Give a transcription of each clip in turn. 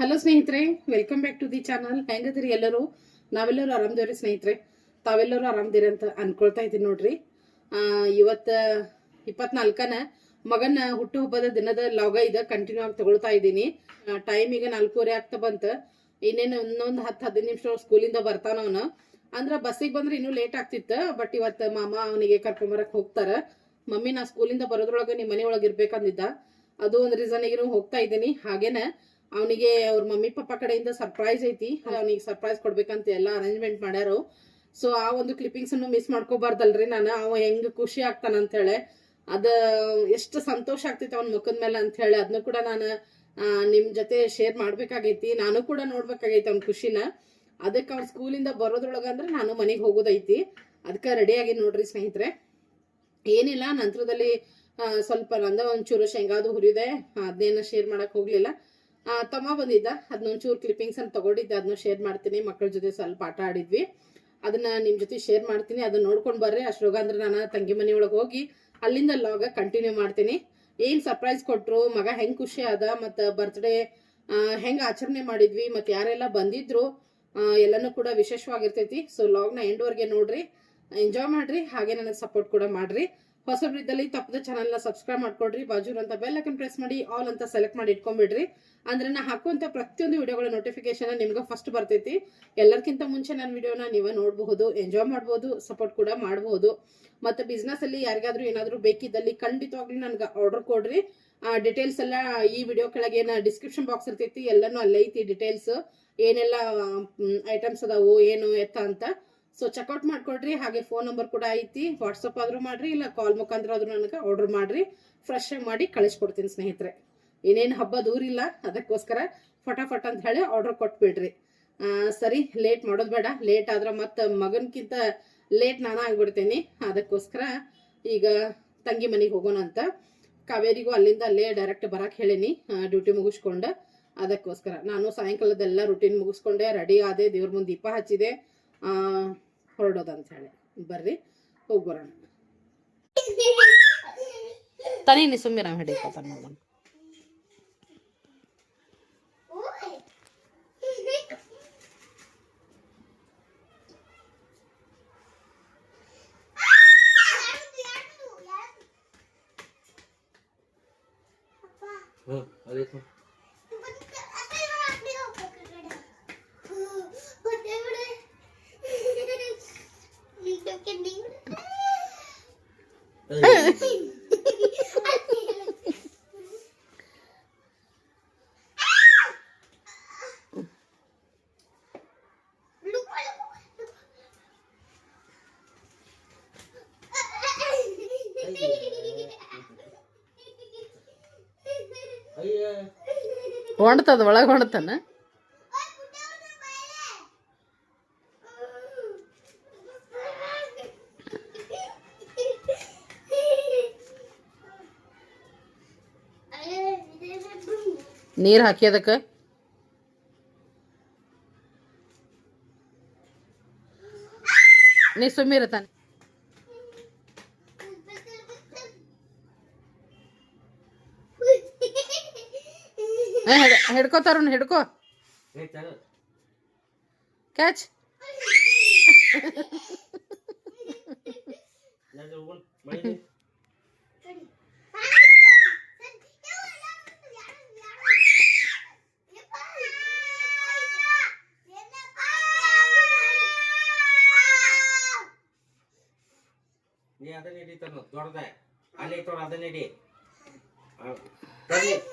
Hello ಸ್ನೇಹಿತರೆ. Welcome back to the channel ಹೆಂಗದಿರಿ ಎಲ್ಲರೂ? ನಾವೆಲ್ಲರೂ ಆರಾಮದೇವ್ರಿ ಸ್ನೇಹಿತರೆ. ತಾವೆಲ್ಲರೂ ಆರಾಮದಿರಿ ಅಂತ ಅನ್ಕೊಳ್ತಾ ಇದ್ದೀನಿ ನೋಡ್ರಿ. ಇವತ್ತು ಇಪ್ಪತ್ನಾಲ್ಕನ ಮಗನ ಹುಟ್ಟುಹಬ್ಬದ ದಿನದ ಲಾಗ ಇದ ಕಂಟಿನ್ಯೂ ಆಗಿ ತಗೊಳ್ತಾ ಇದ್ದೀನಿ. ಟೈಮ್ ಈಗ ನಾಲ್ಕೂವರೆ ಆಗ್ತಾ ಬಂತ. ಇನ್ನೇನು ಇನ್ನೊಂದು ಹತ್ತು ಹದಿನೈದು ನಿಮಿಷ ಸ್ಕೂಲಿಂದ ಬರ್ತಾನ ಅವನು. ಅಂದ್ರ ಬಸ್ಸಿಗೆ ಬಂದ್ರೆ ಇನ್ನೂ ಲೇಟ್ ಆಗ್ತಿತ್ತು. ಬಟ್ ಇವತ್ತು ಮಾಮ ಅವನಿಗೆ ಕರ್ಕೊಂಬರಕ್ ಹೋಗ್ತಾರ. ಮಮ್ಮಿ ನಾ ಸ್ಕೂಲಿಂದ ಬರೋದ್ರೊಳಗೆ ನಿಮ್ಮ ಮನೆಯೊಳಗೆ ಇರ್ಬೇಕಂದಿದ್ದ. ಅದು ಒಂದು ರೀಸನ್ ಹೋಗ್ತಾ ಇದ್ದೀನಿ. ಹಾಗೇನ ಅವನಿಗೆ ಅವ್ರ ಮಮ್ಮಿ ಪಪ್ಪ ಕಡೆಯಿಂದ ಸರ್ಪ್ರೈಸ್ ಐತಿ. ಅವನಿಗೆ ಸರ್ಪ್ರೈಸ್ ಕೊಡ್ಬೇಕಂತ ಎಲ್ಲ ಅರೇಂಜ್ಮೆಂಟ್ ಮಾಡ್ಯಾರು. ಸೊ ಆ ಒಂದು ಕ್ಲಿಪ್ಪಿಂಗ್ಸ್ ಅನ್ನು ಮಿಸ್ ಮಾಡ್ಕೋಬಾರ್ದಲ್ರಿ ನಾನು. ಅವ ಹೆಂಗ್ ಖುಷಿ ಆಗ್ತಾನ ಅಂತ ಹೇಳಿ. ಅದ ಎಷ್ಟು ಸಂತೋಷ ಆಗ್ತೈತಿ ಅವನ ಮುಖದ ಮೇಲೆ ಅಂತ ಹೇಳಿ. ಅದನ್ನು ಕೂಡ ನಾನು ನಿಮ್ ಜೊತೆ ಶೇರ್ ಮಾಡ್ಬೇಕಾಗೈತಿ. ನಾನು ಕೂಡ ನೋಡ್ಬೇಕಾಗೈತಿ ಅವ್ನ ಖುಷಿನ. ಅದಕ್ಕೆ ಅವ್ನ ಸ್ಕೂಲಿಂದ ಬರೋದ್ರೊಳಗ ಅಂದ್ರೆ ನಾನು ಮನೆಗೆ ಹೋಗೋದೈತಿ. ಅದಕ್ಕೆ ರೆಡಿ ಆಗಿ ನೋಡ್ರಿ ಸ್ನೇಹಿತರೆ. ಏನಿಲ್ಲ, ನಂತರದಲ್ಲಿ ಸ್ವಲ್ಪ ನಂದ ಒಂಚೂರು ಶೇಂಗಾದು ಹುರಿದೆ. ಅದನ್ನೇನು ಶೇರ್ ಮಾಡಕ್ ಹೋಗ್ಲಿಲ್ಲ. ತಮ್ಮ ಬಂದಿದ್ದ. ಅದನ್ನೊಂಚೂರು ಕ್ಲಿಪ್ಪಿಂಗ್ಸ್ ಅಂತ ತಗೊಂಡಿದ್ದೆ. ಅದನ್ನ ಶೇರ್ ಮಾಡ್ತೀನಿ. ಮಕ್ಕಳ ಜೊತೆ ಸ್ವಲ್ಪ ಆಟ ಆಡಿದ್ವಿ. ಅದನ್ನ ನಿಮ್ ಜೊತೆ ಶೇರ್ ಮಾಡ್ತೀನಿ. ಅದನ್ನ ನೋಡ್ಕೊಂಡು ಬರ್ರಿ. ಅಷ್ಟ್ರೋಗ ಅಂದ್ರೆ ನಾನು ತಂಗಿ ಮನೆ ಒಳಗೆ ಹೋಗಿ ಅಲ್ಲಿಂದ ಲಾಗ ಕಂಟಿನ್ಯೂ ಮಾಡ್ತೀನಿ. ಏನ್ ಸರ್ಪ್ರೈಸ್ ಕೊಟ್ರು? ಮಗ ಹೆಂಗ್ ಖುಷಿ ಆದ? ಮತ್ತ ಬರ್ತ್ಡೇ ಹೆಂಗೆ ಆಚರಣೆ ಮಾಡಿದ್ವಿ? ಮತ್ ಯಾರೆಲ್ಲ ಬಂದಿದ್ರು? ಎಲ್ಲನೂ ಕೂಡ ವಿಶೇಷವಾಗಿರ್ತೈತಿ. ಸೊ ಲಾಗ್ನ ಎಂಡ್ವರೆಗೆ ನೋಡ್ರಿ. ಎಂಜಾಯ್ ಮಾಡ್ರಿ. ಹಾಗೆ ನನಗೆ ಸಪೋರ್ಟ್ ಕೂಡ ಮಾಡ್ರಿ. ಹೊಸಬ್ರಿದ್ದಲ್ಲಿ ತಪ್ಪದ ಚಾನಲ್ನ ಸಬ್ಸ್ಕ್ರೈಬ್ ಮಾಡ್ಕೊಡ್ರಿ. ಬಾಜೂರ್ ಬೆಲ್ ಐಕನ್ ಪ್ರೆಸ್ ಮಾಡಿ ಆಲ್ ಅಂತ ಸೆಲೆಕ್ಟ್ ಮಾಡಿ ಇಟ್ಕೊಂಡ್ಬಿಡ್ರಿ. ಅಂದ್ರೆ ನಾ ಹಾಕುವಂಥ ಪ್ರತಿಯೊಂದು ವಿಡಿಯೋಗಳ ನೋಟಿಫಿಕೇಶನ್ ನಿಮ್ಗೆ ಫಸ್ಟ್ ಬರ್ತೈತಿ. ಎಲ್ಲರಿಗಿಂತ ಮುಂಚೆ ನನ್ನ ವಿಡಿಯೋನ ನೀವೇ ನೋಡಬಹುದು ಎಂಜಾಯ್ ಮಾಡ್ಬೋದು ಸಪೋರ್ಟ್ ಕೂಡ ಮಾಡಬಹುದು ಮತ್ತೆ ಬಿಸ್ನೆಸ್ ಅಲ್ಲಿ ಯಾರಿಗಾದ್ರೂ ಏನಾದರೂ ಬೇಕಿದ್ದಲ್ಲಿ ಖಂಡಿತವಾಗ್ಲೂ ನನ್ಗೆ ಆರ್ಡರ್ ಕೊಡ್ರಿ. ಡಿಟೇಲ್ಸ್ ಎಲ್ಲ ಈ ವಿಡಿಯೋ ಕೆಳಗೆ ಡಿಸ್ಕ್ರಿಪ್ಷನ್ ಬಾಕ್ಸ್ ಇರ್ತೈತಿ, ಎಲ್ಲಾನು ಅಲ್ಲೈತಿ ಡೀಟೇಲ್ಸ್ ಏನೆಲ್ಲ ಐಟಮ್ಸ್ ಅದಾವು, ಏನು ಎತ್ತ ಅಂತ. ಸೊ ಚೆಕ್ಔಟ್ ಮಾಡ್ಕೊಡ್ರಿ. ಹಾಗೆ ಫೋನ್ ನಂಬರ್ ಕೂಡ ಐತಿ. ವಾಟ್ಸಪ್ ಆದ್ರೂ ಮಾಡ್ರಿ, ಇಲ್ಲ ಕಾಲ್ ಮುಖಾಂತರ ಆದ್ರೂ ನನಗೆ ಆರ್ಡರ್ ಮಾಡ್ರಿ. ಫ್ರೆಶ್ ಆಗಿ ಮಾಡಿ ಕಳಿಸ್ಕೊಡ್ತೀನಿ ಸ್ನೇಹಿತರೆ. ಇನ್ನೇನು ಹಬ್ಬ ದೂರ ಇಲ್ಲ. ಅದಕ್ಕೋಸ್ಕರ ಫಟಾಫಟ್ ಅಂತ ಹೇಳಿ ಆರ್ಡರ್ ಕೊಟ್ಬಿಡ್ರಿ. ಸರಿ ಲೇಟ್ ಮಾಡೋದು ಬೇಡ. ಲೇಟ್ ಆದ್ರೆ ಮತ್ತೆ ಮಗನ್ಕಿಂತ ಲೇಟ್ ನಾನು ಆಗ್ಬಿಡ್ತೇನೆ. ಅದಕ್ಕೋಸ್ಕರ ಈಗ ತಂಗಿ ಮನೆಗೆ ಹೋಗೋಣ ಅಂತ. ಕಾವೇರಿಗೂ ಅಲ್ಲಿಂದ ಅಲ್ಲೇ ಡೈರೆಕ್ಟ್ ಬರಕ್ ಹೇಳೀನಿ. ಡ್ಯೂಟಿ ಮುಗಿಸ್ಕೊಂಡು. ಅದಕ್ಕೋಸ್ಕರ ನಾನು ಸಾಯಂಕಾಲದೆಲ್ಲ ರುಟೀನ್ ಮುಗಿಸ್ಕೊಂಡೆ. ರೆಡಿ ಆದೆ. ದೇವ್ರ ಮುಂದೆ ದೀಪ ಹಚ್ಚಿದೆ. ಹೊರಡೋದಂತ ಹೇಳಿ. ಬರ್ರಿ ಹೋಗಿ ಬರೋಣ. ನಾವು ಸುಮ್ಮಿರ ಹಿಡಿಕೋತಾನ ಅಯ್ಯ ಹೊಣ್ತದ ಒಳಗೆ ಹೊಣ್ತಾನ ನೀರು ಹಾಕಿ ಅದಕ್ಕೆ ನೀ ಸುಮ್ಮಿರತಾನೆ ಹಿಡ್ಕೋ ಏ ಚಲ ಕ್ಯಾಚ್ ನೀ ಅದನ್ನ ಹಿಡಿತಾನ ದೊಡ್ಡದ ಅಲ್ಲಿ ತೋಡ ಅದನ್ನ ಹಿಡಿ.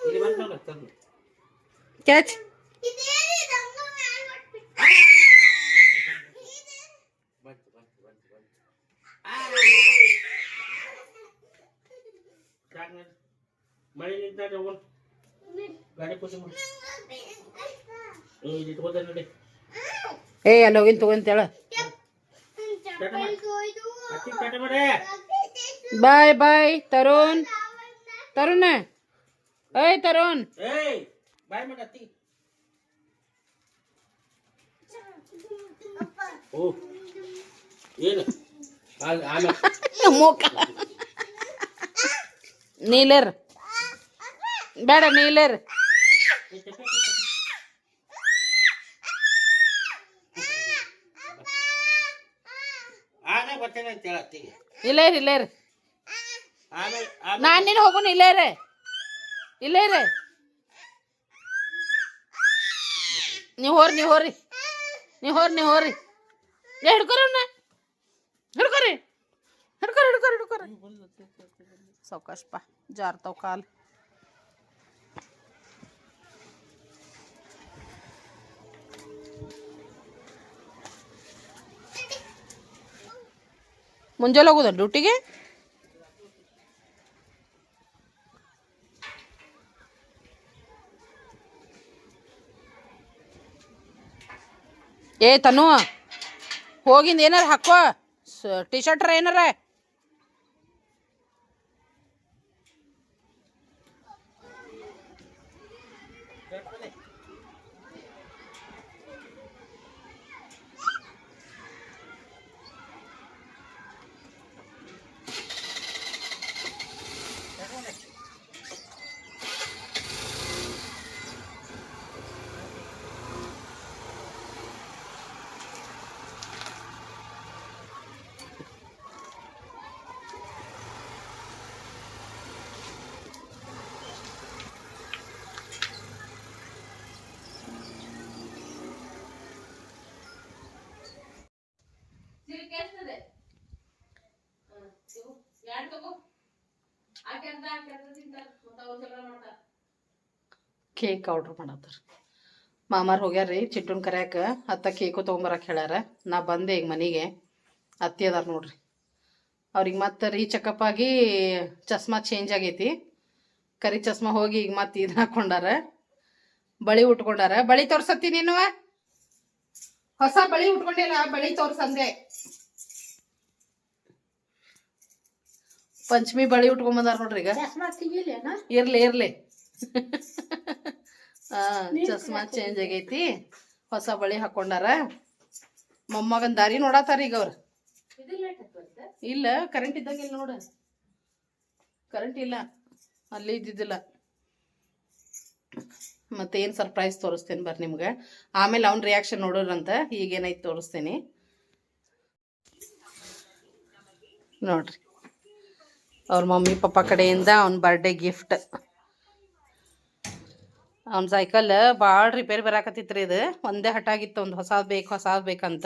ಇಲ್ಲಿ ಬಂದ್ ತರ್ಲಿ. ಕ್ಯಾಚ್. ಮಳೆ ನಿಂತಾಗ ಗಾಡಿ ಮಾಡಿ ನೋಡಿ ಏ ಅಲ್ಲಿ ಹೋಗಿನ್ ತಗೊಂತೇಳ ಬಾಯ್ ಬಾಯ್ ತರುಣ್ ತರುಣ್ ಏಯ್ ತರುಣ್ ಏಯ್. बाय मैं दत्ती नीलर बैठ नीलर इलेर इलेर नानी होगुन इलेर इलेर ನೀವು ಹೋರಿ ನೀವು ಹೋರಿ ನೀವು ಹೋರಿ ನೀವು ಹೋರಿ ಏ ಹಿಡ್ಕೊರಿ ಅವ್ನ ಹಿಡ್ಕೊರಿ ಹಿಡ್ಕೊರಿ ಹಿಡ್ಕೊರಿ ಹಿಡ್ಕೊರಿ ಸಾವ್ಕಾಶಪ್ಪ ಜಾರ್ತಾವ ಕಾಲು ಮುಂಜಾನೆ ಹೋಗುದ ಡ್ಯೂಟಿಗೆ ಏ ತನು ಹೋಗಿಂದ ಏನಾರ ಹಾಕೋ ಟಿ ಶರ್ಟ್ರ ಏನಾರ? Cake order ಮಾಡತ್ತಾರ. ಮಾಮಾರ್ ಹೋಗ್ಯಾರ್ರಿ, ಚಿಟ್ಟುನ್ ಕರ್ಯಾಕ ಅತ್ತ ಕೇಕು ತೊಗೊಂಬರಕ್ಕೆ ಹೇಳ್ಯಾರ. ನಾ ಬಂದೆ ಈಗ ಮನೆಗೆ. ಅತ್ತಿ ಅದಾರ ನೋಡ್ರಿ. ಅವ್ರಿಗೆ ಮತ್ತೆ ರೀ ಚೆಕಪ್ ಆಗಿ ಚಸ್ಮಾ ಚೇಂಜ್ ಆಗೈತಿ. ಕರಿ ಚಸ್ಮಾ ಹೋಗಿ ಈಗ ಮತ್ತೆ ಇದನ್ನ ಹಾಕೊಂಡಾರ. ಬಳಿ ಉಟ್ಕೊಂಡಾರ. ಬಳಿ ತೋರ್ಸತ್ತಿ ನೀನು ಹೊಸ ಬಳಿ ಉಟ್ಕೊಂಡಿಲ್ಲ ಬಳಿ ತೋರ್ಸಂದೆ. ಪಂಚಮಿ ಬಳಿ ಉಟ್ಕೊಂಬಂದಾರ ನೋಡ್ರಿ ಈಗ. ಇರ್ಲಿ ಇರ್ಲಿ. ಆ ಚಸ್ಮಾ ಚೇಂಜ್ ಆಗೈತಿ. ಹೊಸ ಬಳಿ ಹಾಕೊಂಡಾರ. ಮೊಮ್ಮಗನ್ ದಾರಿ ನೋಡತಾರ ಈಗ ಅವ್ರ. ಇಲ್ಲ ಕರೆಂಟ್ ಇದ್ದಂಗಿಲ್ಲ ನೋಡ. ಕರೆಂಟ್ ಇಲ್ಲ. ಅಲ್ಲಿ ಇದ್ದಿದ್ದಿಲ್ಲ. ಮತ್ತೆ ಏನ್ ಸರ್ಪ್ರೈಸ್ ತೋರಿಸ್ತೇನೆ ಬರ್ರಿ ನಿಮ್ಗೆ. ಆಮೇಲೆ ಅವ್ನ ರಿಯಾಕ್ಷನ್ ನೋಡೋರಂತ ಈಗೇನೈತಿ ತೋರಿಸ್ತೇನೆ. ನೋಡ್ರಿ. ಅವ್ರ ಮಮ್ಮಿ, ಪಪ್ಪ ಕಡೆಯಿಂದ ಅವ್ನ ಬರ್ಡೇ ಗಿಫ್ಟ್ ಅವ್ನ ಸೈಕಲ್ ಭಾಳ ರಿಪೇರಿ ಬರಾಕತ್ತಿತ್ರಿ ಇದು. ಒಂದೇ ಹಠಾಗಿತ್ತು ಒಂದು ಹೊಸದು ಬೇಕು, ಹೊಸದು ಬೇಕಂತ.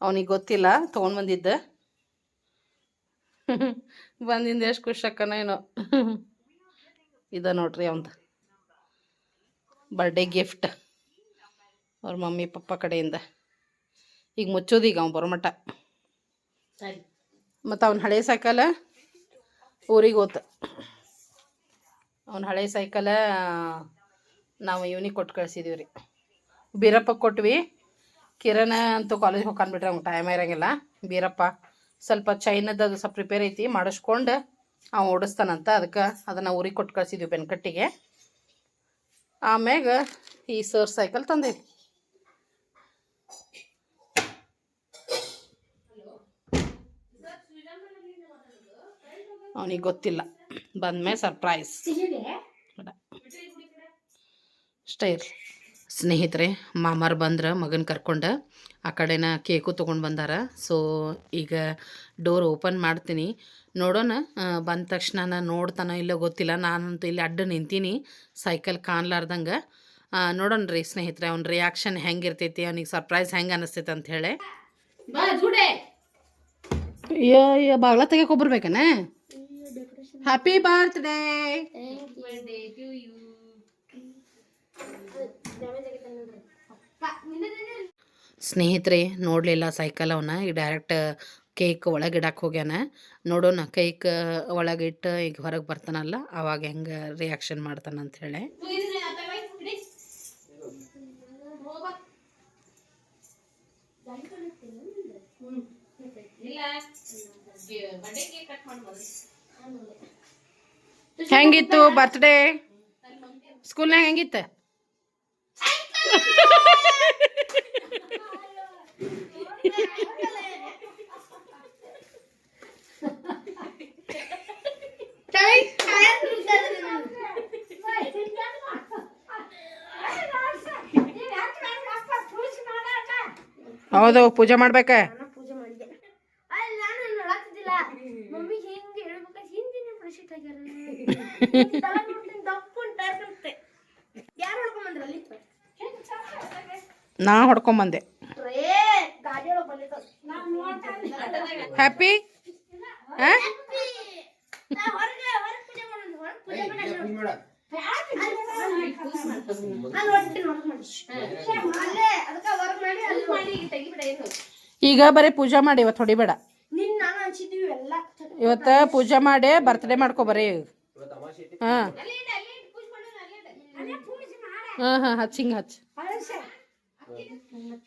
ಅವನಿಗೆ ಗೊತ್ತಿಲ್ಲ, ತೊಗೊಂಡು ಬಂದಿದ್ದ. ಬಂದಿಂದ ಎಷ್ಟು ಖುಷಿ ಅಕ್ಕನ ಏನೋ. ಇದ ನೋಡ್ರಿ ಅವಂದು ಬರ್ಡೇ ಗಿಫ್ಟ್ ಅವ್ರ ಮಮ್ಮಿ ಪಪ್ಪ ಕಡೆಯಿಂದ. ಈಗ ಮುಚ್ಚೋದು ಈಗ ಅವ್ನು ಬರೋಮಟ್ಟ ಮತ್ತು ಅವ್ನ ಹಳೆ ಸೈಕಲ್ ಊರಿಗೆ ಹೋತ. ಅವ್ನ ಹಳೆ ಸೈಕಲ ನಾವು ಇವನಿಗೆ ಕೊಟ್ಟು ಕಳ್ಸಿದೀವಿ ರೀ. ಬೀರಪ್ಪ ಕೊಟ್ವಿ. ಕಿರಣ ಅಂತೂ ಕಾಲೇಜ್ ಹೋಗ್ಕೊಂಡ್ಬಿಟ್ರೆ ಅವ್ನು ಟೈಮ್ ಇರೋಂಗಿಲ್ಲ. ಬೀರಪ್ಪ. ಸ್ವಲ್ಪ ಚೈನದ ಸ್ವಲ್ಪ ಪ್ರಿಪೇರ್ ಐತಿ ಮಾಡಿಸ್ಕೊಂಡು ಅವ ಓಡಿಸ್ತಾನಂತ ಅದಕ್ಕೆ ಅದನ್ನು ಊರಿಗೆ ಕೊಟ್ಟು ಕಳ್ಸಿದ್ವಿ ಬೆನ್ಕಟ್ಟಿಗೆ. ಆಮ್ಯಾಗ ಈ ಸರ್ ಸೈಕಲ್ ತಂದೇವಿ ಅವನಿಗೆ ಗೊತ್ತಿಲ್ಲ. ಬಂದ್ಮೇಲೆ ಸರ್ಪ್ರೈಸ್ ಅಷ್ಟೇ ಇರಲಿ. ಸ್ನೇಹಿತರೆ ಮಾಮಾರು ಬಂದ್ರೆ ಮಗನ ಕರ್ಕೊಂಡು ಆ ಕಡೆನ ಕೇಕು ತೊಗೊಂಡು ಬಂದಾರ. ಸೊ ಈಗ ಡೋರ್ ಓಪನ್ ಮಾಡ್ತೀನಿ. ನೋಡೋಣ ಬಂದ ತಕ್ಷಣ ನಾನು ನೋಡ್ತಾನೋ ಇಲ್ಲೋ ಗೊತ್ತಿಲ್ಲ. ನಾನಂತೂ ಇಲ್ಲಿ ಅಡ್ಡ ನಿಂತೀನಿ ಸೈಕಲ್ ಕಾಣ್ಲಾರ್ದಂಗೆ. ನೋಡೋಣ ರೀ ಸ್ನೇಹಿತರೆ ಅವ್ನ ರಿಯಾಕ್ಷನ್ ಹೆಂಗಿರ್ತೈತಿ ಅವ್ನಿಗೆ ಸರ್ಪ್ರೈಸ್ ಹೆಂಗೆ ಅನಿಸ್ತೈತೆ ಅಂತ ಹೇಳಿ. ಅಯ್ಯೋ ಬಾಗ್ಲ ತೆಗಿಯಕ್ಕೆ ಹ್ಯಾಪಿ ಬರ್ತ್ಡೇ ಸ್ನೇಹಿತರೆ, ನೋಡಲಿಲ್ಲ ಸೈಕಲ್ ಅವನ. ಈಗ ಡೈರೆಕ್ಟ್ ಕೇಕ್ ಒಳಗೆ ಇಡಕ್ಕೆ ಹೋಗ್ಯಾನ. ನೋಡೋಣ ಕೇಕ್ ಒಳಗಿಟ್ಟು ಈಗ ಹೊರಗೆ ಬರ್ತಾನಲ್ಲ, ಅವಾಗ ಹೆಂಗೆ ರಿಯಾಕ್ಷನ್ ಮಾಡ್ತಾನ ಅಂತ ಹೇಳಿ. ಹೆಂಗಿತ್ತು ಬರ್ತ್ಡೇ ಸ್ಕೂಲ್ನಾಗ ಹೆಂಗಿತ್ತು? ಹೌದು ಪೂಜೆ ಮಾಡ್ಬೇಕ ನಾನು ಪೂಜೆ ಮಾಡಿ ಹೊಡ್ಕೊಂಬಂದೆ. ಹ್ಯಾಪಿ ಈಗ ಬರೀ ಪೂಜೆ ಮಾಡಿ ಇವತ್ತು ಹೊಡಿಬೇಡ. ಇವತ್ತು ಪೂಜೆ ಮಾಡಿ ಬರ್ತ್ಡೇ ಮಾಡ್ಕೊ ಬರೀ. ಹಾಂ. ಹಾಂ ಅಲ್ಲಿ ಇಡು, ಅಲ್ಲಿ ಮಾಡ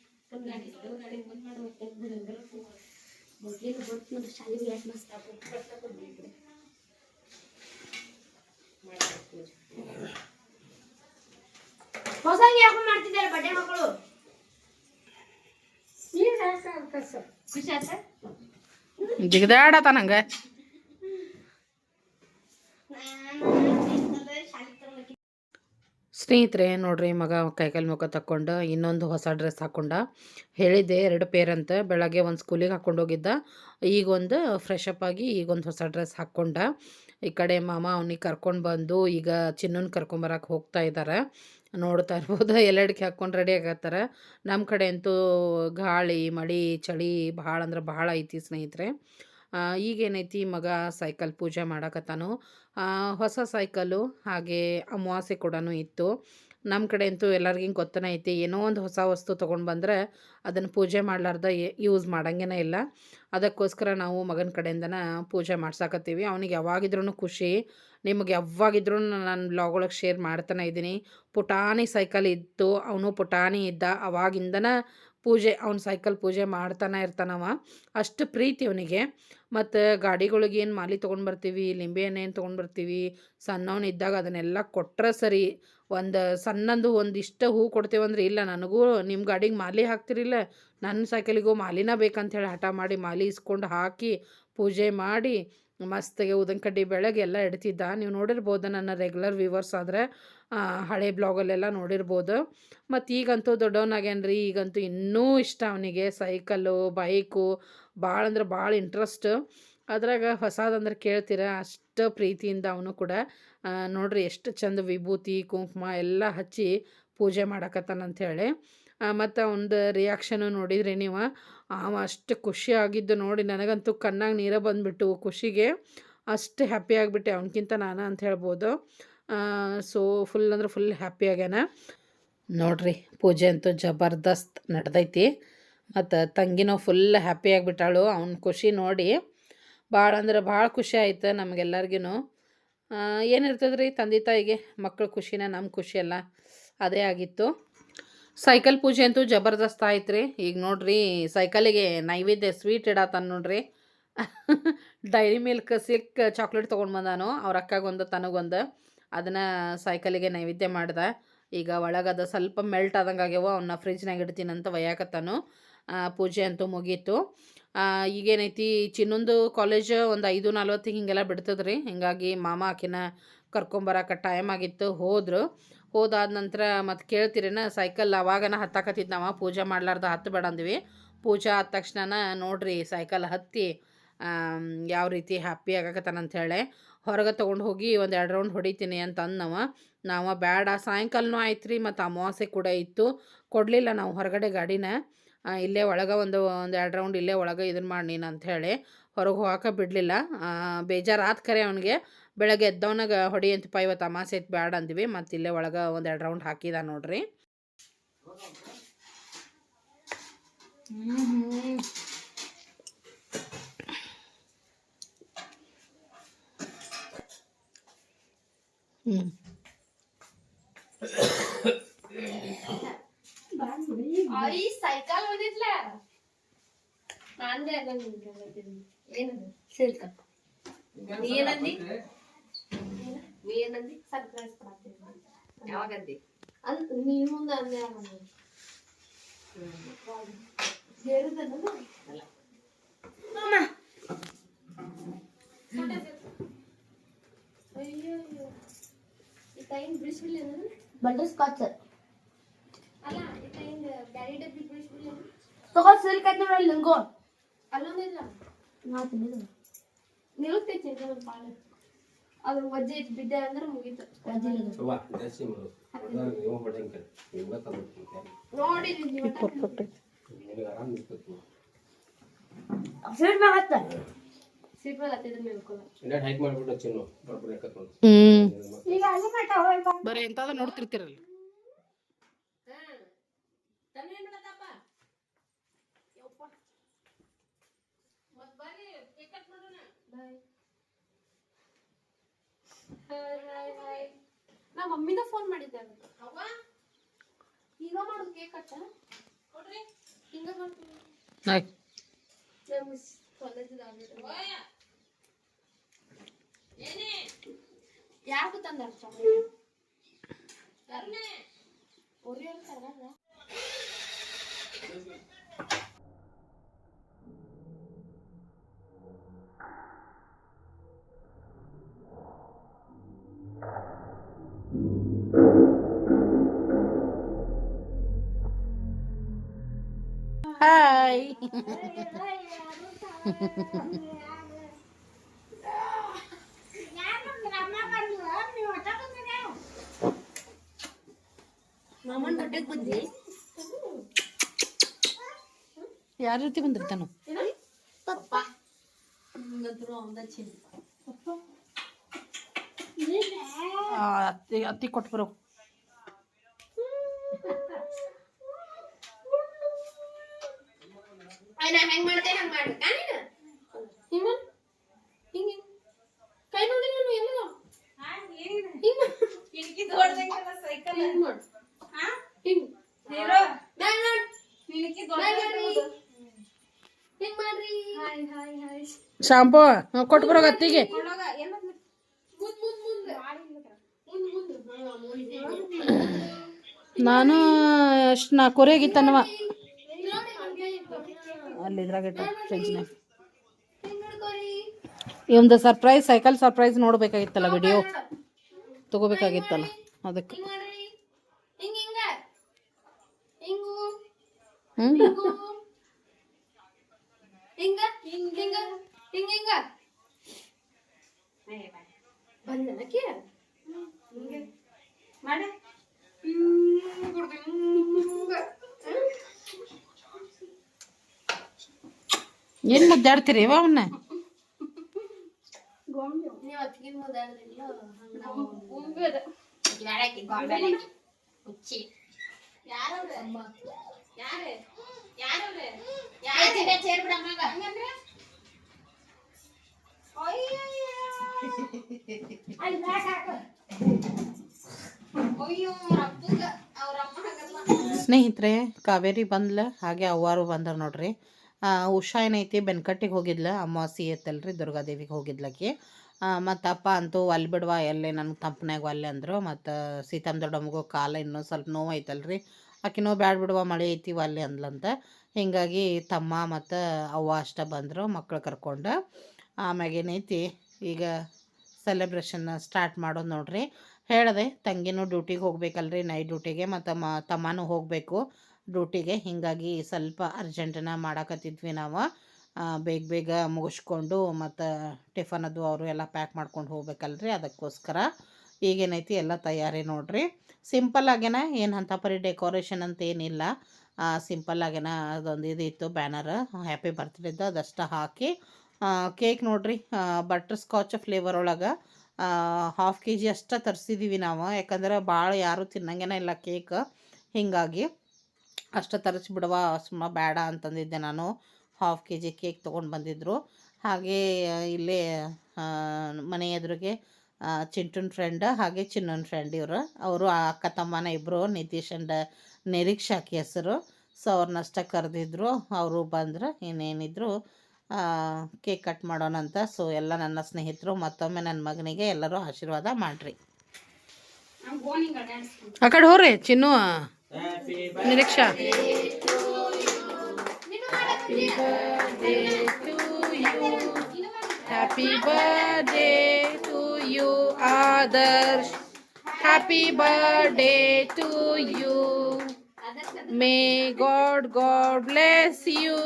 ಹಾಂ ಹಾಂ ಹಚ್ಚ ಹಿಂಗೆ ಹಚ್ಚ ಹೊಸಂಗಿ ಹಾಕೊಂಡು ಮಾಡ್ತಿದ್ದಾರೆ ಬಡ್ಡೆ ಮಕ್ಕಳು ಖುಷಿ ಸ್ನೇಹಿತರೆ, ನೋಡ್ರಿ ಮಗ ಕೈಕಾಲು ಮುಖ ತಕ್ಕೊಂಡು ಇನ್ನೊಂದು ಹೊಸ ಡ್ರೆಸ್ ಹಾಕೊಂಡ. ಹೇಳಿದ್ದೆ ಎರಡು ಪೇರ್ ಅಂತ, ಬೆಳಗ್ಗೆ ಒಂದು ಸ್ಕೂಲಿಗೆ ಹಾಕ್ಕೊಂಡು ಹೋಗಿದ್ದ. ಈಗ ಒಂದು ಫ್ರೆಶ್ ಅಪ್ ಆಗಿ ಈಗ ಒಂದು ಹೊಸ ಡ್ರೆಸ್ ಹಾಕ್ಕೊಂಡ ಈ ಕಡೆ ಮಾಮ ಅವನಿಗೆ ಕರ್ಕೊಂಡು ಬಂದು ಈಗ ಚಿನ್ನನ್ ಕರ್ಕೊಂಬರಕ್ಕೆ ಹೋಗ್ತಾ ಇದ್ದಾರೆ ನೋಡ್ತಾ ಇರ್ಬೋದು, ಎಲ್ಲಡಿಕೆ ಹಾಕ್ಕೊಂಡು ರೆಡಿ ಆಗತ್ತಾರ. ನಮ್ಮ ಕಡೆ ಅಂತೂ ಗಾಳಿ, ಮಳೆ, ಚಳಿ ಭಾಳ ಅಂದ್ರೆ ಭಾಳ ಐತಿ ಸ್ನೇಹಿತರೆ. ಈಗೇನೈತಿ ಮಗ ಸೈಕಲ್ ಪೂಜೆ ಮಾಡಕತ್ತಾನು. ಹೊಸ ಸೈಕಲ್ಲು ಹಾಗೆ ಅಮಾವಾಸ್ಯೆ ಕೂಡ ಇತ್ತು. ನಮ್ಮ ಕಡೆ ಅಂತೂ ಎಲ್ಲರಿಗೂ ಗೊತ್ತನೇ ಐತಿ. ಏನೋ ಒಂದು ಹೊಸ ವಸ್ತು ತೊಗೊಂಡು ಬಂದರೆ ಅದನ್ನು ಪೂಜೆ ಮಾಡಲಾರ್ದ ಯೂಸ್ ಮಾಡಂಗೇನೇ ಇಲ್ಲ. ಅದಕ್ಕೋಸ್ಕರ ನಾವು ಮಗನ ಕಡೆಯಿಂದನೇ ಪೂಜೆ ಮಾಡ್ಸಾಕತ್ತೀವಿ. ಅವನಿಗೆ ಯಾವಾಗಿದ್ರೂ ಖುಷಿ. ನಿಮಗೆ ಯಾವಾಗಿದ್ರೂ ನಾನು ಬ್ಲಾಗ್ ಒಳಗೆ ಶೇರ್ ಮಾಡ್ತಾನೆ ಇದ್ದೀನಿ. ಪುಟಾಣಿ ಸೈಕಲ್ ಇತ್ತು. ಅವನು ಪುಟಾಣಿ ಇದ್ದ. ಅವಾಗಿಂದನ ಪೂಜೆ, ಅವ್ನ ಸೈಕಲ್ ಪೂಜೆ ಮಾಡ್ತಾನೆ ಇರ್ತಾನವ. ಅಷ್ಟು ಪ್ರೀತಿ ಅವನಿಗೆ. ಮತ್ತು ಗಾಡಿಗಳಿಗೆ ಏನು ಮಾಲಿ ತೊಗೊಂಡು ಬರ್ತೀವಿ, ಲಿಂಬೆ ಏನು ತೊಗೊಂಡು ಬರ್ತೀವಿ ಸಣ್ಣವನಿದ್ದಾಗ ಅದನ್ನೆಲ್ಲ ಕೊಟ್ಟರೆ ಸರಿ. ಒಂದು ಸಣ್ಣಂದು ಒಂದಿಷ್ಟು ಹೂ ಕೊಡ್ತೇವಂದ್ರೆ ಇಲ್ಲ, ನನಗೂ ನಿಮ್ಮ ಗಾಡಿಗೆ ಮಾಲಿ ಹಾಕ್ತಿರಿಲ್ಲ ನನ್ನ ಸೈಕಲಿಗೂ ಮಾಲಿನ ಬೇಕಂತ ಹೇಳಿ ಹಠ ಮಾಡಿ ಮಾಲಿ ಇಸ್ಕೊಂಡು ಹಾಕಿ ಪೂಜೆ ಮಾಡಿ. ಮಸ್ತಿಗೆ ಉದನ್ ಕಡ್ಡಿ ಬೆಳಗ್ಗೆ ಎಲ್ಲ ಇಡ್ತಿದ್ದ. ನೀವು ನೋಡಿರ್ಬೋದು ನನ್ನ ರೆಗ್ಯುಲರ್ ವ್ಯೂವರ್ಸ್ ಆದರೆ ಹಳೆ ಬ್ಲಾಗಲ್ಲೆಲ್ಲ ನೋಡಿರ್ಬೋದು. ಮತ್ತು ಈಗಂತೂ ದೊಡ್ಡವನಾಗ್ಯಾನ್ರಿ, ಈಗಂತೂ ಇನ್ನೂ ಇಷ್ಟ ಅವನಿಗೆ. ಸೈಕಲ್ಲು ಬೈಕು ಭಾಳ ಅಂದ್ರೆ ಭಾಳ ಇಂಟ್ರೆಸ್ಟ್ ಅದ್ರಾಗ ಹೊಸದಂದ್ರೆ ಕೇಳ್ತೀರ, ಅಷ್ಟು ಪ್ರೀತಿಯಿಂದ ಅವನು ಕೂಡ ನೋಡ್ರಿ ಎಷ್ಟು ಚಂದ ವಿಭೂತಿ, ಕುಂಕುಮ ಎಲ್ಲ ಹಚ್ಚಿ ಪೂಜೆ ಮಾಡಕತ್ತಾನಂಥೇಳಿ ಮತ್ತು ಒಂದು ರಿಯಾಕ್ಷನು ನೋಡಿದ್ರಿ ನೀವು. ಅವ ಅಷ್ಟು ಖುಷಿ ಆಗಿದ್ದು ನೋಡಿ, ನನಗಂತೂ ಕಣ್ಣಾಗ ನೀರ ಬಂದುಬಿಟ್ಟು ಖುಷಿಗೆ ಅಷ್ಟು ಹ್ಯಾಪಿ ಆಗಿಬಿಟ್ಟೆ. ಅವನಕ್ಕಿಂತ ನಾನು ಅಂತ ಹೇಳ್ಬೋದು. ಸೊ ಫುಲ್ ಅಂದ್ರೆ ಫುಲ್ ಹ್ಯಾಪಿ ಆಗ್ಯಾನ. ನೋಡ್ರಿ, ಪೂಜೆ ಅಂತೂ ಜಬರ್ದಸ್ತ್ ನಡೆದೈತಿ. ಮತ್ತು ತಂಗಿನೂ ಫುಲ್ ಹ್ಯಾಪಿ ಆಗಿಬಿಟ್ಟಾಳು. ಅವ್ನ ಖುಷಿ ನೋಡಿ, ಭಾಳ ಅಂದ್ರೆ ಭಾಳ ಖುಷಿ ಆಯ್ತು ನಮಗೆಲ್ಲರಿಗೂ ಏನಿರ್ತದೆ ರೀ ತಂದೆ ತಾಯಿಗೆ? ಮಕ್ಕಳು ಖುಷಿನ ನಮ್ಮ ಖುಷಿ ಅಲ್ಲ. ಅದೇ ಆಗಿತ್ತು. ಸೈಕಲ್ ಪೂಜೆ ಅಂತೂ ಜಬರ್ದಸ್ತ್ ಆಯ್ತು ರೀ ಈಗ ನೋಡ್ರಿ, ಸೈಕಲಿಗೆ ನೈವೇದ್ಯ ಸ್ವೀಟ್ ಇಡತ್ತಾನ ನೋಡ್ರಿ. ಡೈರಿ ಮಿಲ್ಕ್ ಸಿಲ್ಕ್ ಚಾಕ್ಲೇಟ್ ತೊಗೊಂಡು ಬಂದಾನು. ಅವ್ರ ಅಕ್ಕಗೊಂದು, ತನಗೊಂದು ಅದನ್ನು ಸೈಕಲಿಗೆ ನೈವೇದ್ಯ ಮಾಡ್ದೆ. ಈಗ ಒಳಗದ ಸ್ವಲ್ಪ ಮೆಲ್ಟ್ ಆದಂಗೆ ಆಗ್ಯಾವ. ಅವನ್ನ ಫ್ರಿಜ್ನಾಗ ಇಡ್ತೀನಿ ಅಂತ ಒಯ್ಯಾಕತ್ತಾನು. ಪೂಜೆ ಅಂತೂ ಮುಗೀತು. ಈಗೇನೈತಿ, ಚಿನ್ನೊಂದು ಕಾಲೇಜ್ ಒಂದು ಐದು ನಲ್ವತ್ತಿಗೆ ಹಿಂಗೆಲ್ಲ ಬಿಡ್ತದ್ರಿ. ಹಿಂಗಾಗಿ ಮಾಮ ಆಕಿನ ಕರ್ಕೊಂಬರಕ್ಕೆ ಟೈಮ್ ಆಗಿತ್ತು, ಹೋದ್ರು. ಹೋದಾದ ನಂತರ ಮತ್ತು ಕೇಳ್ತಿರೇನ? ಸೈಕಲ್ ಅವಾಗನ ಹತ್ತಾಕತ್ತಿದ್ದು ನಾವು. ಪೂಜೆ ಮಾಡ್ಲಾರ್ದ ಹತ್ತು ಬೇಡ ಅಂದ್ವಿ. ಪೂಜೆ ಆದ ತಕ್ಷಣ ನೋಡ್ರಿ ಸೈಕಲ್ ಹತ್ತಿ ಯಾವ ರೀತಿ ಹ್ಯಾಪಿ ಹೇಳಿ ಹೊರಗೆ ತೊಗೊಂಡು ಹೋಗಿ ಒಂದು ಎರಡು ರೌಂಡ್ ಹೊಡಿತೀನಿ ಅಂತ ಅಂದವ ನಾವು ಬೇಡ ಸಾಯಂಕಾಲನೂ ಆಯ್ತು ರೀ ಮತ್ತು ಅಮಾವಾಸ್ಯೆ ಕೂಡ ಇತ್ತು. ಕೊಡಲಿಲ್ಲ ನಾವು ಹೊರಗಡೆ ಗಾಡಿನ. ಇಲ್ಲೇ ಒಳಗೆ ಒಂದು ಒಂದು ಎರಡು ರೌಂಡ್ ಇಲ್ಲೇ ಒಳಗೆ ಇದನ್ನು ಮಾಡಿ ನೀನು ಅಂಥೇಳಿ ಹೊರಗೆ ಹೋಗಕ್ಕೆ ಬಿಡಲಿಲ್ಲ. ಬೇಜಾರು ಆತ್ ಕರೆ ಅವನಿಗೆ. ಬೆಳಗ್ಗೆ ಎದ್ದವನಾಗ ಹೊಡಿ ಅಂತಪ್ಪ ಇವತ್ತು ಅಮಾಸೆ ಐತೆ ಬ್ಯಾಡ ಅಂದಿವಿ ಮತ್ತು ಇಲ್ಲೇ ಒಳಗೆ ಒಂದು ಎರಡು ರೌಂಡ್ ಹಾಕಿದ ನೋಡ್ರಿ. ಸೈಕಲ್ ಬಂದಿದ್ಲ ನಾಂದೆ ಏನದು ಸಿಲ್ಕ ನೀ ಏನಂದಿ ಸರ್ಪ್ರೈಸ್ ಕೊಡ್ತೀನಿ ಯಾವಾಗಂದಿ? ಅಂತ ನೀ ಮುಂದೆ ಅಂದೆ ಬಟರ್ ಸ್ಕಾಚ್ ಅಲ್ಲ. ಬ್ಯಾರಿ ಡಬ್ಬಿ ತಗೋ ಸಿಲ್ಕ್ ಆಯ್ತು ನೋಡಿ ನಿಂಗೋ ಅಲ್ಲೊಂದಿಲ್ಲ. ನಾ ತಿಂದಿದ್ದು ನಿಲ್ತೈತಿ ಪಾಲು ಅದ್ರ ವಜ್ಜೆ ಐತಿ ಬಿದ್ದೆ ಅಂದ್ರೆ ಮುಗೀತು. ವಜ್ಜೆ ಇಲ್ಲ ಅದು. ಅವ್ವ, ಜಾಸ್ತಿ ಹೋಯ್ ಎಂತದ ನೋಡ್ತಿರ್ತಿರಲ್ಲ ನಾ ಮಮ್ಮಿದ ಫೋನ್ ಮಾಡಿದ್ದೆ. ಅವ್ವ? ಈಗ ಮಾಡೋದು ಕೇಕ್ ಕಟ್ಟ ಕೊಡ್ರಿ. ಹಿಂಗ ಮಾಡ್ತೀನಿ. ನಮ್ಮ ಕಾಲೇಜ್ ಯಾರು ತಂದಾರ ಒರಿಯೋ ತರಲ್ಲ ಹಾಯ್ ಮಾಮನ್ ಬಟ್ಟೆಗೆ ಬಂದಿ ಯಾರ ಜೊತೆ ಬಂದಿರ್ತಾನು ಪಪ್ಪ ಹಂಗಂತೂ ಅವನ ಚಿನ್ನ ಅತ್ತಿ ಅತ್ತಿ ಕೊಟ್ಟು ನಾ ಹೆಂಗ್ ಮಾಡ್ತೆ ಹಂಗ್ ಮಾಡ್ಬೇಕಾ ನೀನು ಹಿಂಗ ಹಿಂಗ ಕೈ ನೋಡಿ ನಾನು ಎಲ್ಲ ಹಿಂಗ ಹಿಂಗ್ ಮಾಡು ಹಿಂಗ ನಾನ್ ನೋಡ್ ಹಿಂಗ್ ಮಾಡ್ರಿ ಶಾಂಪೂ ಕೊಟ್ಟು ಬರೋ ಅತ್ತಿಗೆ ಮುಂದ್ ಮುಂದ್ ಮುಂದ್ ಮುಂದ್ ಮುಂದ್ ನಾನು ನೋಡಿ ಹಂಗೆ ಅಲ್ಲಿ ಇದ್ರಾಗ ಈ ಒಂದು ಸರ್ಪ್ರೈಸ್ ಸೈಕಲ್ ಸರ್ಪ್ರೈಸ್ ನೋಡ್ಬೇಕಾಗಿತ್ತಲ್ಲ ವಿಡಿಯೋ? ತಗೋಬೇಕಾಗಿತ್ತಲ್ಲ ಅದಕ್ಕೆ ಹಿಂಗ್ ಮಾಡ್ರಿ ಹಿಂಗ್ ಹಿಂಗ ಹಿಂಗು ಹ್ಞೂ ಹಿಂಗು ಹಿಂಗ ಹಿಂಗ ಹಿಂಗ ಹಿಂಗ ಹಿಂಗ ಬಂದನಕ್ಕೆ ಹಿಂಗೆ ಮಾಡ ಏನು ಮುದ್ದಾಡ್ತೀರಿ ಅವನ್ನ ಸ್ನೇಹಿತರೆ ಕಾವೇರಿ ಬಂದ್ಲ ಹಾಗೆ ಅವ್ವಾರು ಬಂದ್ರ ನೋಡ್ರಿ. ಉಷಾ ಏನೈತಿ ಬೆನ್ಕಟ್ಟಿಗೆ ಹೋಗಿದ್ಲ ಅಮಾವಾಸಿ ಐತಲ್ರಿ ದುರ್ಗಾದೇವಿಗೆ ಹೋಗಿದ್ಲಕಿ. ಮತ್ತು ಅಪ್ಪ ಅಂತೂ ಅಲ್ಲಿ ಬಿಡುವ, ಎಲ್ಲೇ ನನಗೆ ತಂಪನಾಗ ಒಲ್ಲೆ ಅಂದರು, ಮತ್ತು ಸೀತಮ್ಮ ದೊಡ್ಡಮ್ಮಗೂ ಕಾಲ ಇನ್ನೂ ಸ್ವಲ್ಪ ನೋವು ಐತಲ್ರಿ. ಆಕಿನೂ ಬ್ಯಾಡ್ ಬಿಡುವ, ಮಳೆ ಐತಿ ಅಲ್ಲಿ ಅಂದ್ಲಂತ. ಹೀಗಾಗಿ ತಮ್ಮ ಮತ್ತು ಅವ್ವ ಅಷ್ಟ ಬಂದರು ಮಕ್ಕಳು ಕರ್ಕೊಂಡು. ಆಮ್ಯಾಗ ಏನೈತಿ ಈಗ ಸೆಲೆಬ್ರೇಷನ್ನ ಸ್ಟಾರ್ಟ್ ಮಾಡೋದು ನೋಡ್ರಿ. ಹೇಳಿದೆ, ತಂಗಿನೂ ಡ್ಯೂಟಿಗೆ ಹೋಗ್ಬೇಕಲ್ರಿ ನೈಟ್ ಡ್ಯೂಟಿಗೆ ಮತ್ತು ಮ ತಮ್ಮನೂ ಹೋಗಬೇಕು. ಡ್ಯೂಟಿಗೆ ಹೀಗಾಗಿ ಸ್ವಲ್ಪ ಅರ್ಜೆಂಟನ ಮಾಡಾಕತ್ತಿದ್ವಿ ನಾವು. ಬೇಗ ಬೇಗ ಮುಗಿಸ್ಕೊಂಡು ಮತ್ತು ಟಿಫನ್ ಅದು ಅವರು ಎಲ್ಲ ಪ್ಯಾಕ್ ಮಾಡ್ಕೊಂಡು ಹೋಗ್ಬೇಕಲ್ರಿ ಅದಕ್ಕೋಸ್ಕರ. ಈಗೇನೈತಿ ಎಲ್ಲ ತಯಾರಿ ನೋಡ್ರಿ. ಸಿಂಪಲ್ ಆಗೇನ ಏನು ಅಂಥ ಪರಿ ಡೆಕೋರೇಷನ್ ಅಂತ ಏನಿಲ್ಲ. ಸಿಂಪಲ್ ಆಗೇನ ಅದೊಂದು ಇದು ಬ್ಯಾನರ್ ಹ್ಯಾಪಿ ಬರ್ತ್ಡೇದು ಅದಷ್ಟು ಹಾಕಿ. ಕೇಕ್ ನೋಡ್ರಿ ಬಟರ್ ಸ್ಕಾಚ್ ಫ್ಲೇವರ್ ಒಳಗೆ ಹಾಫ್ ಕೆ ಜಿ ಅಷ್ಟೇ ತರಿಸಿದ್ದೀವಿ ನಾವು. ಯಾಕಂದ್ರೆ ಭಾಳ ಯಾರೂ ತಿನ್ನಂಗೇನ ಇಲ್ಲ ಕೇಕ್ ಹೀಗಾಗಿ ಅಷ್ಟು ತರಿಸ್ಬಿಡವ ಸುಮ್ಮ ಬೇಡ ಅಂತಂದಿದ್ದೆ ನಾನು. ಹಾಫ್ ಕೆ ಜಿ ಕೇಕ್ ತೊಗೊಂಡು ಬಂದಿದ್ದರು ಹಾಗೆ ಇಲ್ಲೇ ಮನೆ ಎದುರಿಗೆ ಚಿಂಟುನ್ ಫ್ರೆಂಡ್ ಹಾಗೆ ಚಿನ್ನನ್ ಫ್ರೆಂಡ್ ಇವರು. ಅವರು ಅಕ್ಕ ತಮ್ಮನ ಇಬ್ಬರು ನಿತೀಶ್ ಅಂಡ್ ನಿರೀಕ್ಷ್ ಆಕಿ ಹೆಸರು ಸೊ ಅವ್ರನ್ನಷ್ಟ ಕರೆದಿದ್ರು. ಅವರು ಬಂದರು ಇನ್ನೇನಿದ್ರು ಕೇಕ್ ಕಟ್ ಮಾಡೋಣಂತ ಸೊ ಎಲ್ಲ ನನ್ನ ಸ್ನೇಹಿತರು ಮತ್ತೊಮ್ಮೆ ನನ್ನ ಮಗನಿಗೆ ಎಲ್ಲರೂ ಆಶೀರ್ವಾದ ಮಾಡಿರಿ. ಆ ಕಡೆ ಹೋರಿ ಚಿನ್ನು. Happy Niriksha happy birthday to you Adarsh happy birthday to you may God God bless you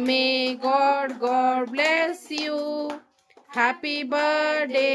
may God God bless you happy birthday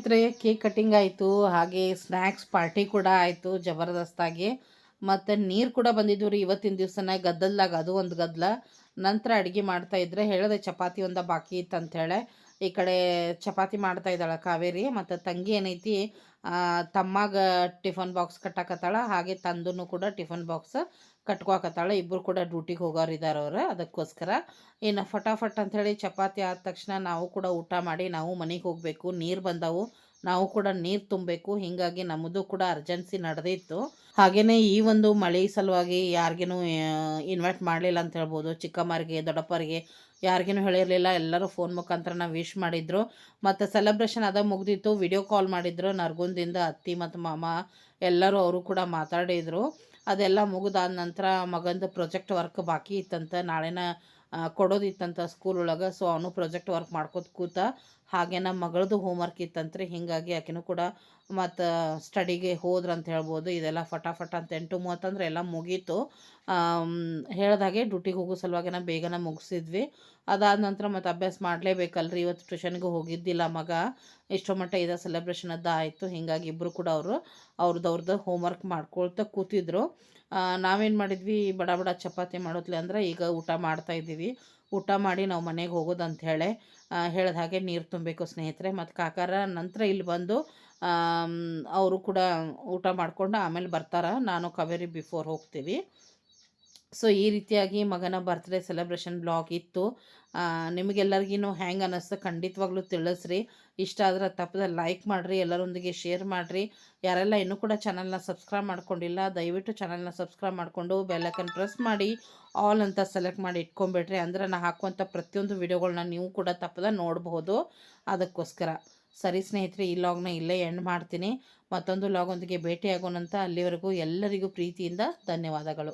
ಸ್ನೇಹಿತರೆ, ಕೇಕ್ ಕಟ್ಟಿಂಗ್ ಆಯಿತು, ಹಾಗೆ ಸ್ನ್ಯಾಕ್ಸ್ ಪಾರ್ಟಿ ಕೂಡ ಆಯಿತು ಜಬರ್ದಸ್ತಾಗಿ. ಮತ್ತು ನೀರು ಕೂಡ ಬಂದಿದ್ವು ರೀ ಇವತ್ತಿನ ದಿವ್ಸನ, ಗದ್ದಲ್ದಾಗ ಅದು ಒಂದು ಗದ್ದಲ. ನಂತರ ಅಡುಗೆ ಮಾಡ್ತಾ ಇದ್ರೆ ಹೇಳಿದೆ ಚಪಾತಿ ಒಂದ ಬಾಕಿ ಇತ್ತು ಅಂಥೇಳಿ ಈ ಕಡೆ ಚಪಾತಿ ಮಾಡ್ತಾ ಇದ್ದಾಳೆ ಕಾವೇರಿ, ಮತ್ತು ತಂಗಿ ಏನೈತಿ ತಮ್ಮಾಗ ಟಿಫನ್ ಬಾಕ್ಸ್ ಕಟ್ಟಾಕತ್ತಾಳ, ಹಾಗೆ ತಂದೂ ಕೂಡ ಟಿಫನ್ ಬಾಕ್ಸ್ ಕಟ್ಕೋಕತ್ತಾಳ. ಇಬ್ಬರು ಕೂಡ ಡ್ಯೂಟಿಗೆ ಹೋಗೋರು ಇದ್ದಾರೆ ಅವ್ರು. ಅದಕ್ಕೋಸ್ಕರ ಏನು ಫಟಾಫಟ್ ಅಂಥೇಳಿ ಚಪಾತಿ ಆದ ತಕ್ಷಣ ನಾವು ಕೂಡ ಊಟ ಮಾಡಿ ನಾವು ಮನೆಗೆ ಹೋಗಬೇಕು. ನೀರು ಬಂದವು. ನಾವು ಕೂಡ ನೀರು ತುಂಬಬೇಕು. ಹೀಗಾಗಿ ನಮ್ಮದು ಕೂಡ ಅರ್ಜೆನ್ಸಿ ನಡೆದಿತ್ತು. ಹಾಗೆಯೇ ಈ ಒಂದು ಮಳೆ ಸಲುವಾಗಿ ಯಾರಿಗೇನು ಇನ್ವೈಟ್ ಮಾಡಲಿಲ್ಲ ಅಂತ ಹೇಳ್ಬೋದು. ಚಿಕ್ಕಮ್ಮರಿಗೆ, ದೊಡ್ಡಪ್ಪರಿಗೆ ಯಾರಿಗೇನು ಹೇಳಿರಲಿಲ್ಲ. ಎಲ್ಲರೂ ಫೋನ್ ಮುಖಾಂತರ ನಾವು ವಿಶ್ ಮಾಡಿದ್ರು. ಮತ್ತು ಸೆಲೆಬ್ರೇಷನ್ ಅದ ಮುಗ್ದಿತ್ತು. ವಿಡಿಯೋ ಕಾಲ್ ಮಾಡಿದ್ರು. ನರ್ಗುಂದಿಂದ ಅತ್ತಿ ಮತ್ತು ಮಾಮ ಎಲ್ಲರೂ ಅವರು ಕೂಡ ಮಾತಾಡಿದರು. ಅದೆಲ್ಲ ಮುಗಿದಾದ ನಂತರ ಮಗಂದು ಪ್ರೊಜೆಕ್ಟ್ ವರ್ಕ್ ಬಾಕಿ ಇತ್ತಂತ ನಾಳೆನ ಕೊಡೋದಿತ್ತಂತ ಸ್ಕೂಲ್ ಒಳಗೆ. ಸೊ ಅವನು ಪ್ರೊಜೆಕ್ಟ್ ವರ್ಕ್ ಮಾಡ್ಕೋತ ಕೂತ ಹಾಗೆ ನಮ್ಮ ಮಗಳದು ಹೋಮ್ವರ್ಕ್ ಇತ್ತಂತ್ರಿ. ಹೀಗಾಗಿ ಆಕೆನೂ ಕೂಡ ಮತ್ತು ಸ್ಟಡಿಗೆ ಹೋದ್ರು ಅಂತ ಹೇಳ್ಬೋದು. ಇದೆಲ್ಲ ಫಟಾಫಟ ಅಂತ ಎಂಟು ಮೂವತ್ತಂದ್ರೆ ಎಲ್ಲ ಮುಗೀತು. ಹೇಳ್ದಾಗೆ ಡ್ಯೂಟಿಗೆ ಹೋಗೋ ಸಲುವಾಗಿ ನಾವು ಬೇಗನೆ ಮುಗಿಸಿದ್ವಿ. ಅದಾದ ನಂತರ ಮತ್ತು ಅಭ್ಯಾಸ ಮಾಡಲೇಬೇಕಲ್ರಿ. ಇವತ್ತು ಟ್ಯೂಷನ್ಗೆ ಹೋಗಿದ್ದಿಲ್ಲ ಮಗ. ಇಷ್ಟೋ ಮಟ್ಟ ಇದೆ ಸೆಲೆಬ್ರೇಷನ್ ಅದ ಆಯಿತು. ಹೀಗಾಗಿ ಇಬ್ಬರು ಕೂಡ ಅವರು ಅವ್ರದ್ದು ಅವ್ರದ್ದು ಹೋಮ್ವರ್ಕ್ ಮಾಡ್ಕೊಳ್ತಾ ಕೂತಿದ್ರು. ನಾವೇನು ಮಾಡಿದ್ವಿ? ಬಡ ಬಡ ಚಪಾತಿ ಮಾಡೋದ್ಲೆ ಅಂದ್ರೆ ಈಗ ಊಟ ಮಾಡ್ತಾ ಇದ್ದೀವಿ. ಊಟ ಮಾಡಿ ನಾವು ಮನೆಗೆ ಹೋಗೋದು ಅಂತ ಹೇಳಿ ಹೇಳಿದ ಹಾಗೆ ನೀರು ತುಂಬಬೇಕು ಸ್ನೇಹಿತರೆ. ಮತ್ತು ಕಾಕಾರ ನಂತರ ಇಲ್ಲಿ ಬಂದು ಅವರು ಕೂಡ ಊಟ ಮಾಡಿಕೊಂಡು ಆಮೇಲೆ ಬರ್ತಾರೆ. ನಾನು ಕಾವೇರಿ ಬಿಫೋರ್ ಹೋಗ್ತೀವಿ. ಸೊ ಈ ರೀತಿಯಾಗಿ ಮಗನ ಬರ್ತ್ಡೇ ಸೆಲೆಬ್ರೇಷನ್ ಬ್ಲಾಗ್ ಇತ್ತು. ನಿಮಗೆಲ್ಲರಿಗೂ ಹ್ಯಾಂಗೆ ಅನ್ನಿಸ್ತು ಖಂಡಿತವಾಗ್ಲೂ ತಿಳಿಸ್ರಿ. ಇಷ್ಟ ಆದ್ರೆ ತಪ್ಪದೆ ಲೈಕ್ ಮಾಡಿರಿ, ಎಲ್ಲರೊಂದಿಗೆ ಶೇರ್ ಮಾಡಿರಿ. ಯಾರೆಲ್ಲ ಇನ್ನೂ ಕೂಡ ಚಾನಲ್ನ ಸಬ್ಸ್ಕ್ರೈಬ್ ಮಾಡ್ಕೊಂಡಿಲ್ಲ, ದಯವಿಟ್ಟು ಚಾನಲ್ನ ಸಬ್ಸ್ಕ್ರೈಬ್ ಮಾಡಿಕೊಂಡು ಬೆಲ್ಲೈಕನ್ ಪ್ರೆಸ್ ಮಾಡಿ ಆಲ್ ಅಂತ ಸೆಲೆಕ್ಟ್ ಮಾಡಿ ಇಟ್ಕೊಂಬಿಡ್ರಿ ಅಂದ್ರೆ ನಾನು ಹಾಕುವಂಥ ಪ್ರತಿಯೊಂದು ವಿಡಿಯೋಗಳನ್ನ ನೀವು ಕೂಡ ತಪ್ಪದೆ ನೋಡಬಹುದು ಅದಕ್ಕೋಸ್ಕರ. ಸರಿ ಸ್ನೇಹಿತರೆ ಈ ಲಾಗ್ನ ಇಲ್ಲೇ ಎಂಡ್ ಮಾಡ್ತೀನಿ. ಮತ್ತೊಂದು ಲಾಗೊಂದಿಗೆ ಭೇಟಿಯಾಗೋಣಂತ ಅಲ್ಲಿವರೆಗೂ ಎಲ್ಲರಿಗೂ ಪ್ರೀತಿಯಿಂದ ಧನ್ಯವಾದಗಳು.